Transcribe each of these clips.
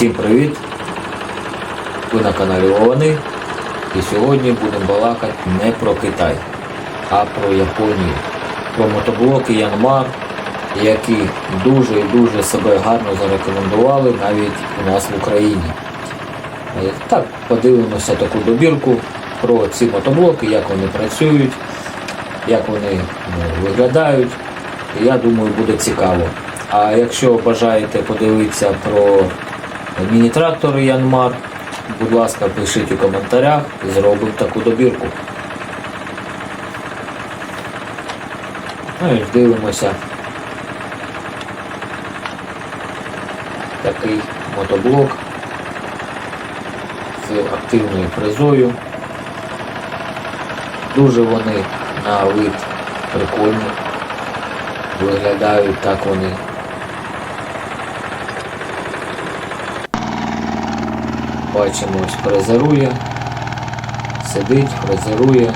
Всім привіт! Ви на каналі Вовани. І сьогодні будемо балакати не про Китай, а про Японію. Про мотоблоки Янмар, які дуже і дуже себе гарно зарекомендували навіть у нас в Україні. Е, Так, подивимося таку добірку про ці мотоблоки, як вони працюють, як вони е, виглядають. Я думаю, буде цікаво. А якщо бажаєте подивитися про міні-трактори Янмар, будь ласка, пишіть у коментарях, зробимо таку добірку. Ну і дивимося. Такий мотоблок з активною фрезою. Дуже вони на вид прикольні. Виглядають так вони. Бачимо, ось фрезерує, сидить, фрезерує.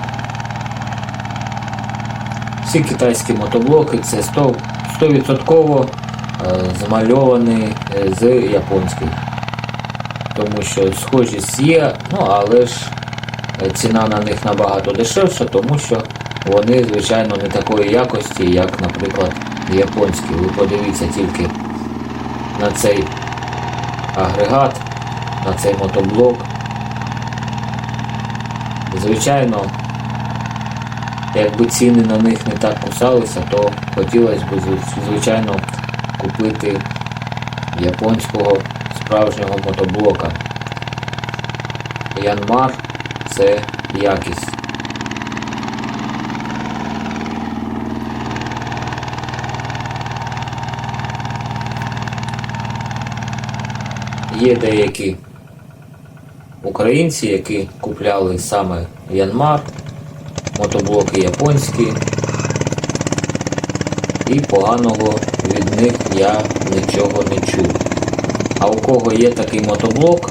Всі китайські мотоблоки це 100%, 100% е, змальовані е, з японських. Тому що схожість є, ну але ж е, ціна на них набагато дешевша, тому що вони, звичайно, не такої якості, як, наприклад, японські. Ви подивіться тільки на цей агрегат, на цей мотоблок. Звичайно, якби ціни на них не так кусалися, то хотілося б, звичайно, купити японського справжнього мотоблока. Янмар це якість. Є деякі українці, які купляли саме Янмар, мотоблоки японські, і поганого від них я нічого не чув. А у кого є такий мотоблок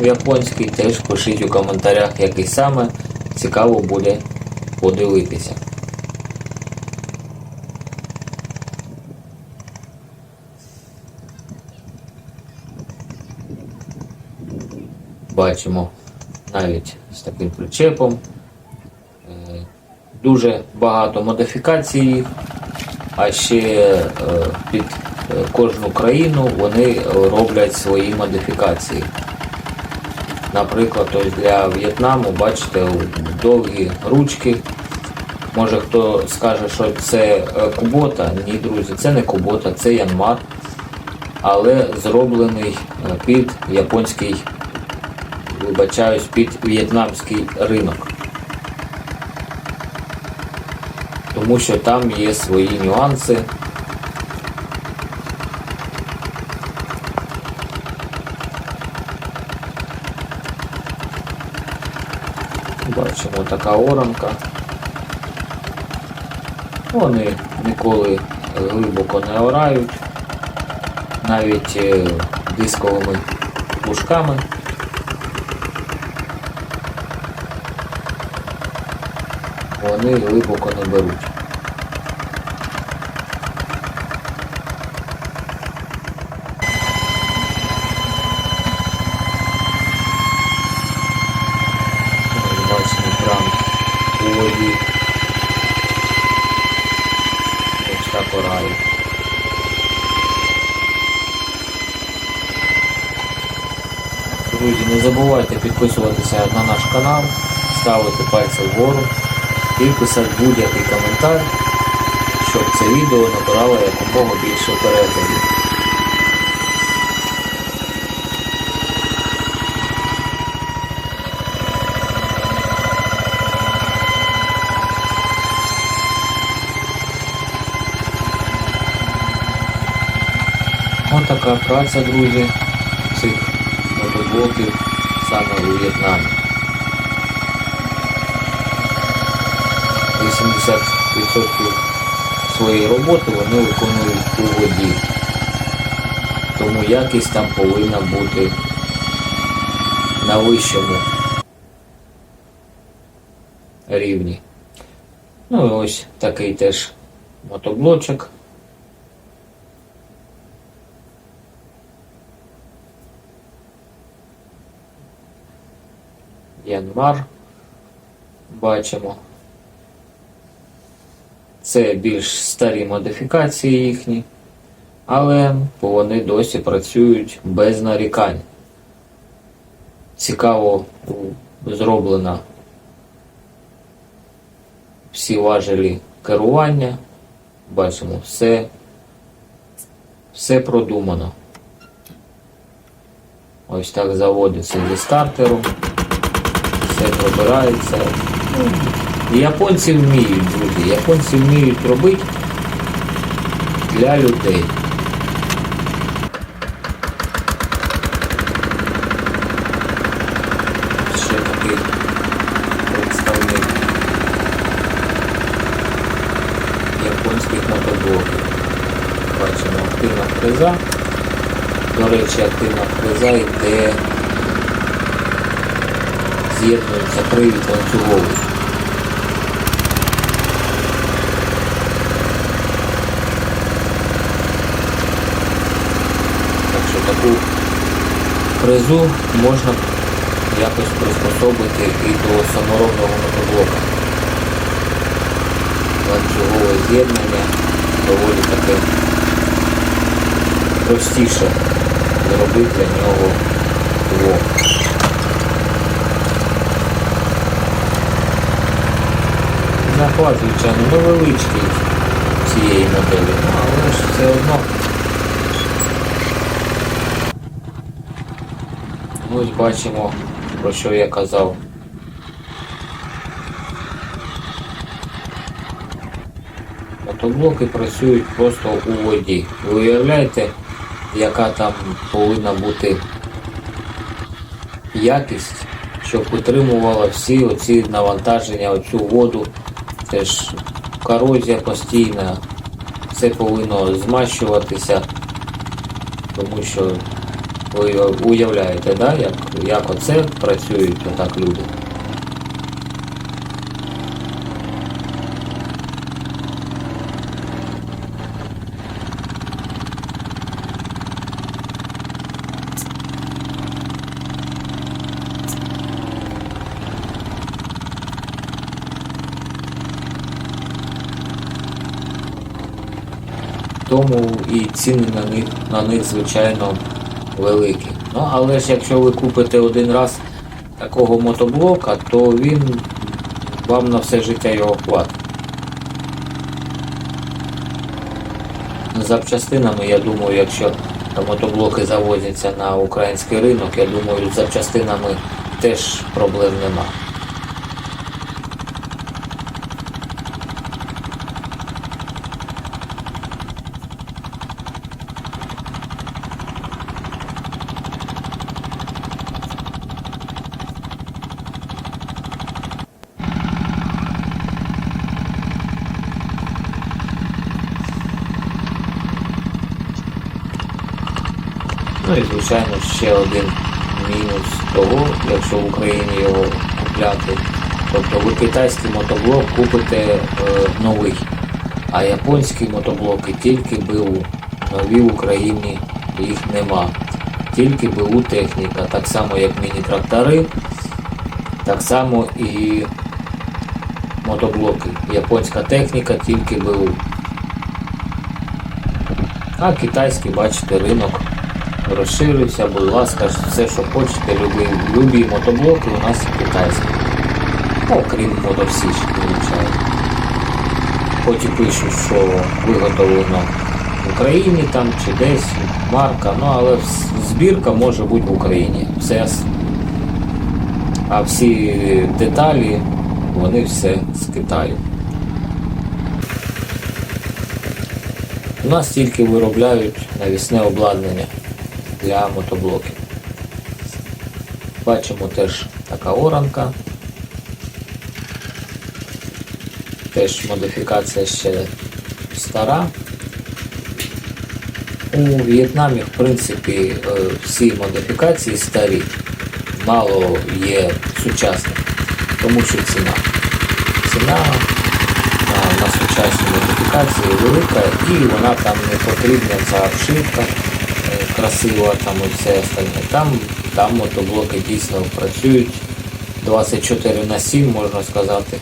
японський, теж пишіть у коментарях, який саме цікаво буде подивитися. Бачимо навіть з таким причепом. Е, Дуже багато модифікацій, а ще е, під е, кожну країну вони роблять свої модифікації. Наприклад, ось для В'єтнаму, бачите, довгі ручки. Може хто скаже, що це кубота. Ні, друзі, це не кубота, це янмар, але зроблений під японський вибачаюсь, під в'єтнамський ринок. Тому що там є свої нюанси. Бачимо така оранка. Вони ніколи глибоко не орають, навіть е, дисковими пушками. Вони глибоко не беруть. Бачимо кран у воді. Так орає. Друзі, не забувайте підписуватися на наш канал, ставити пальці вгору і будь-який коментар, щоб це відео набирало якомога більше переглядів. Така праця, друзі, цих мотоблоків саме у В'єтнамі. 80% своєї роботи вони виконують у воді. Тому якість там повинна бути на вищому рівні. Ну і ось такий теж мотоблочок. Январ бачимо. Це більш старі модифікації їхні, але вони досі працюють без нарікань. Цікаво зроблена всі важелі керування. Бачимо, все, все продумано. Ось так заводиться зі стартеру. Все пробирається. Японці вміють, друзі. Японці вміють робити для людей. Ще такий представник японських мотоблоків. Бачимо активна фреза. До речі, активна фреза йде з'єднується привід ланцюговий. Так що таку фрезу можна якось приспособити і до саморобного мотоблока. Ланцюгове з'єднання доволі таке простіше зробити для нього двох. Захват, звичайно, невеличкий цієї моделі, ну, але ж все одно. Ось бачимо, про що я казав. Мотоблоки працюють просто у воді. Ви уявляєте, яка там повинна бути якість, щоб утримувала всі оці навантаження, оцю воду. Це ж корозія постійна, все повинно змащуватися, тому що ви уявляєте, да, як, як оце працюють отак люди. Тому і ціни на них, на них звичайно, великі. Ну, але ж якщо ви купите один раз такого мотоблока, то він вам на все життя його хватить. Запчастинами, я думаю, якщо мотоблоки завозяться на український ринок, я думаю, запчастинами теж проблем нема. Ну і звичайно ще один мінус того, якщо в Україні його купляти. Тобто ви китайський мотоблок купите е, новий, а японські мотоблоки тільки БУ. Нові в Україні їх нема. Тільки БУ техніка, так само як міні-трактори, так само і мотоблоки. Японська техніка тільки БУ. А китайський, бачите, ринок розширився, будь ласка, все, що хочете, любі, любі мотоблоки у нас китайські. Окрім мотосіч, звичайно. Хоч і пишуть, що виготовлено в Україні там чи десь марка, ну але збірка може бути в Україні. Все. А всі деталі, вони все з Китаю. У нас тільки виробляють навісне обладнання для мотоблоків. Бачимо теж така оранка. Теж модифікація ще стара. У В'єтнамі, в принципі, е, всі модифікації старі. Мало є сучасних, тому що ціна. Ціна на, сучасні модифікації велика і вона там не потрібна ця обшивка красива там і все остальне. Там, там мотоблоки дійсно працюють 24 на 7, можна сказати,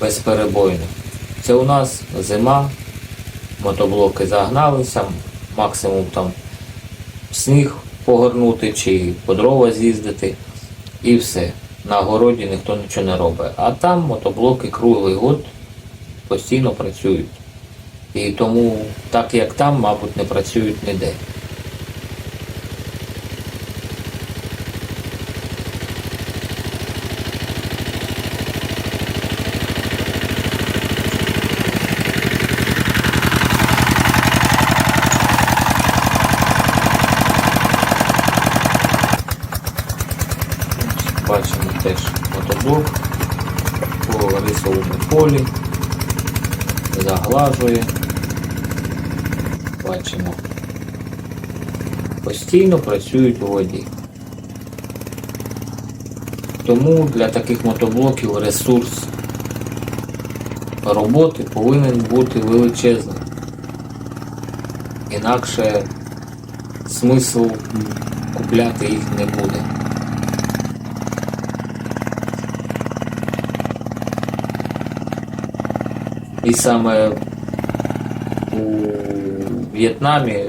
безперебойно. Це у нас зима, мотоблоки загналися, максимум там сніг погорнути чи по дрова з'їздити і все. На городі ніхто нічого не робить. А там мотоблоки круглий год постійно працюють. І тому, так як там, мабуть, не працюють ніде. Бачимо теж мотоблок по рисовому полі, заглажує. Бачимо. Постійно працюють у воді. Тому для таких мотоблоків ресурс роботи повинен бути величезний. Інакше смисл купляти їх не буде. І саме В'єтнамі,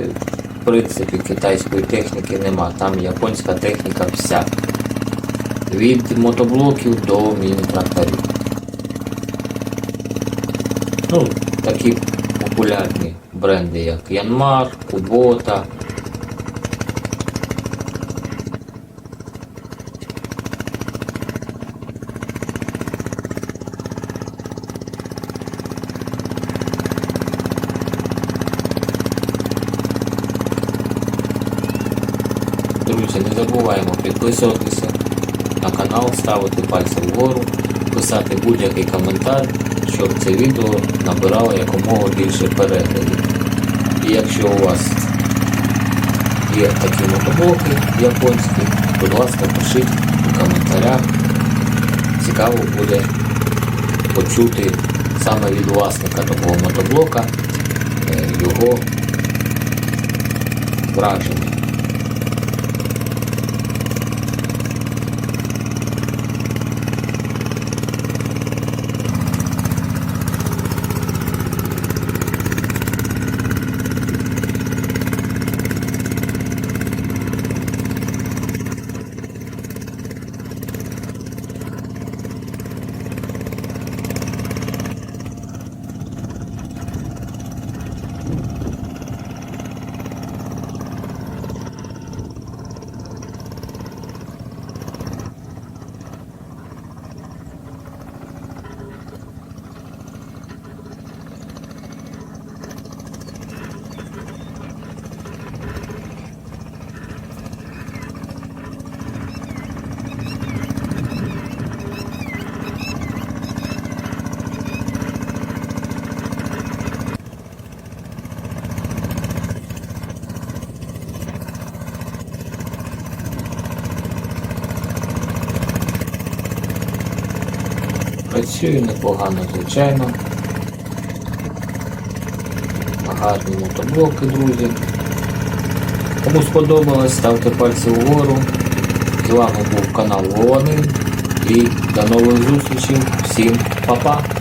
в принципі, китайської техніки нема. Там японська техніка вся. Від мотоблоків до міні-тракторів. Ну, такі популярні бренди, як Янмар, Кубота. Друзі, не забуваємо підписуватися на канал, ставити пальці вгору, писати будь-який коментар, щоб це відео набирало якомога більше переглядів. І якщо у вас є такі мотоблоки японські, будь ласка, пишіть у коментарях. Цікаво буде почути саме від власника такого мотоблока е, його враження. Працює непогано, звичайно. Гарні мотоблоки, друзі. Кому сподобалось, ставте пальці вгору. З вами був канал Вованин. І до нових зустрічей. Всім па-па!